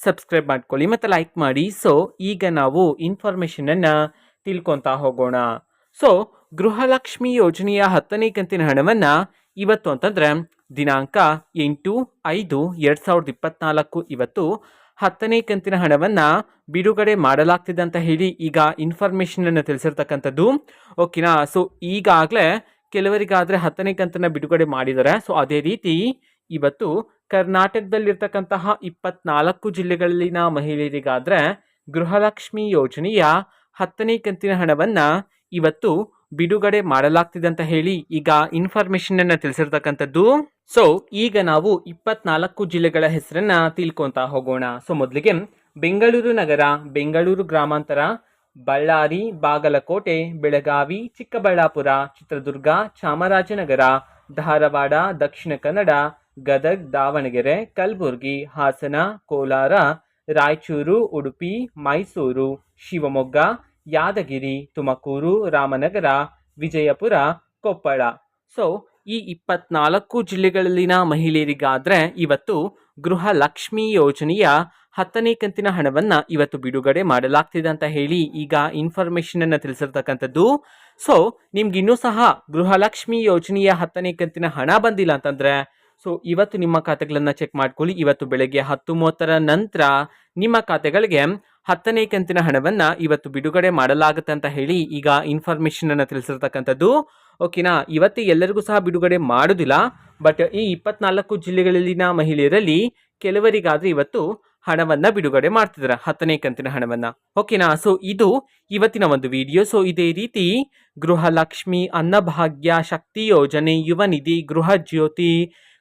Subscribe ಮಾಡ್ಕೊಳ್ಳಿ ಮತ್ತು like ಮಾಡಿ. ಸೊ ಈಗ ನಾವು ಇನ್ಫಾರ್ಮೇಷನನ್ನು ತಿಳ್ಕೊತಾ ಹೋಗೋಣ. ಸೊ ಗೃಹಲಕ್ಷ್ಮಿ ಯೋಜನೆಯ ಹತ್ತನೇ ಕಂತಿನ ಹಣವನ್ನು ಇವತ್ತು ಅಂತಂದರೆ ದಿನಾಂಕ ಎಂಟು, ಐದು, ಎರಡು ಸಾವಿರದ ಇಪ್ಪತ್ನಾಲ್ಕು ಇವತ್ತು ಹತ್ತನೇ ಕಂತಿನ ಹಣವನ್ನು ಬಿಡುಗಡೆ ಮಾಡಲಾಗ್ತಿದೆ ಅಂತ ಹೇಳಿ ಈಗ ಇನ್ಫಾರ್ಮೇಷನನ್ನು ತಿಳಿಸಿರ್ತಕ್ಕಂಥದ್ದು. ಓಕೆನಾ ಸೊ ಈಗಾಗಲೇ ಕೆಲವರಿಗಾದರೆ ಹತ್ತನೇ ಕಂತನ್ನು ಬಿಡುಗಡೆ ಮಾಡಿದ್ದಾರೆ ಸೊ ಅದೇ ರೀತಿ ಇವತ್ತು ಕರ್ನಾಟಕದಲ್ಲಿರ್ತಕ್ಕಂತಹ ಇಪ್ಪತ್ನಾಲ್ಕು ಜಿಲ್ಲೆಗಳಲ್ಲಿನ ಮಹಿಳೆಯರಿಗಾದ್ರೆ ಗೃಹಲಕ್ಷ್ಮಿ ಯೋಜನೆಯ ಹತ್ತನೇ ಕಂತಿನ ಹಣವನ್ನ ಇವತ್ತು ಬಿಡುಗಡೆ ಮಾಡಲಾಗ್ತಿದೆ ಅಂತ ಹೇಳಿ ಈಗ ಇನ್ಫಾರ್ಮೇಶನ್ ಅನ್ನ ತಿಳಿಸಿರ್ತಕ್ಕಂಥದ್ದು. ಸೊ ಈಗ ನಾವು ಇಪ್ಪತ್ನಾಲ್ಕು ಜಿಲ್ಲೆಗಳ ಹೆಸರನ್ನ ತಿಳ್ಕೊಂತ ಹೋಗೋಣ. ಸೊ ಮೊದಲಿಗೆ ಬೆಂಗಳೂರು ನಗರ, ಬೆಂಗಳೂರು ಗ್ರಾಮಾಂತರ, ಬಳ್ಳಾರಿ, ಬಾಗಲಕೋಟೆ, ಬೆಳಗಾವಿ, ಚಿಕ್ಕಬಳ್ಳಾಪುರ, ಚಿತ್ರದುರ್ಗ, ಚಾಮರಾಜನಗರ, ಧಾರವಾಡ, ದಕ್ಷಿಣ ಕನ್ನಡ ಗದಗ್, ದಾವಣಗೆರೆ, ಕಲಬುರಗಿ, ಹಾಸನ, ಕೋಲಾರ, ರಾಯಚೂರು, ಉಡುಪಿ, ಮೈಸೂರು, ಶಿವಮೊಗ್ಗ, ಯಾದಗಿರಿ, ತುಮಕೂರು, ರಾಮನಗರ, ವಿಜಯಪುರ, ಕೊಪ್ಪಳ. ಸೊ ಈ ಇಪ್ಪತ್ನಾಲ್ಕು ಜಿಲ್ಲೆಗಳಲ್ಲಿನ ಮಹಿಳೆಯರಿಗಾದ್ರೆ ಇವತ್ತು ಗೃಹ ಲಕ್ಷ್ಮಿ ಯೋಜನೆಯ ಹತ್ತನೇ ಕಂತಿನ ಹಣವನ್ನ ಇವತ್ತು ಬಿಡುಗಡೆ ಮಾಡಲಾಗ್ತಿದೆ ಅಂತ ಹೇಳಿ ಈಗ ಇನ್ಫಾರ್ಮೇಶನ್ ಅನ್ನ ತಿಳಿಸಿರ್ತಕ್ಕಂಥದ್ದು. ಸೊ ನಿಮ್ಗೆ ಇನ್ನೂ ಸಹ ಗೃಹಲಕ್ಷ್ಮಿ ಯೋಜನೆಯ ಹತ್ತನೇ ಕಂತಿನ ಹಣ ಬಂದಿಲ್ಲ ಅಂತಂದ್ರೆ ಸೊ ಇವತ್ತು ನಿಮ್ಮ ಖಾತೆಗಳನ್ನು ಚೆಕ್ ಮಾಡ್ಕೊಳ್ಳಿ. ಇವತ್ತು ಬೆಳಗ್ಗೆ ಹತ್ತು ಮೂವತ್ತರ ನಂತರ ನಿಮ್ಮ ಖಾತೆಗಳಿಗೆ ಹತ್ತನೇ ಕಂತಿನ ಹಣವನ್ನು ಇವತ್ತು ಬಿಡುಗಡೆ ಮಾಡಲಾಗುತ್ತೆ ಅಂತ ಹೇಳಿ ಈಗ ಇನ್ಫಾರ್ಮೇಷನ್ ಅನ್ನು ತಿಳಿಸಿರ್ತಕ್ಕಂಥದ್ದು. ಓಕೆನಾ ಇವತ್ತು ಎಲ್ಲರಿಗೂ ಸಹ ಬಿಡುಗಡೆ ಮಾಡೋದಿಲ್ಲ. ಬಟ್ ಈ ಇಪ್ಪತ್ನಾಲ್ಕು ಜಿಲ್ಲೆಗಳಲ್ಲಿನ ಮಹಿಳೆಯರಲ್ಲಿ ಕೆಲವರಿಗಾದರೂ ಇವತ್ತು ಹಣವನ್ನು ಬಿಡುಗಡೆ ಮಾಡ್ತಿದ್ದಾರೆ ಹತ್ತನೇ ಕಂತಿನ ಹಣವನ್ನು. ಓಕೆನಾ ಸೊ ಇದು ಇವತ್ತಿನ ಒಂದು ವಿಡಿಯೋ ಸೊ ಇದೇ ರೀತಿ ಗೃಹಲಕ್ಷ್ಮಿ ಅನ್ನಭಾಗ್ಯ ಶಕ್ತಿ ಯೋಜನೆ, ಯುವ ನಿಧಿ, ಗೃಹ ಜ್ಯೋತಿ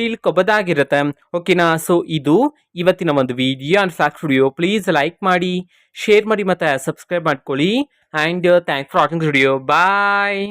ತಿಳ್ಕೊಬೋದಾಗಿರುತ್ತೆ ಓಕೆನಾ ಸೊ ಇದು ಇವತ್ತಿನ ಒಂದು video and fact video please like ಮಾಡಿ ಶೇರ್ ಮಾಡಿ ಮತ್ತು ಸಬ್ಸ್ಕ್ರೈಬ್ ಮಾಡ್ಕೊಳ್ಳಿ. And thank for watching video bye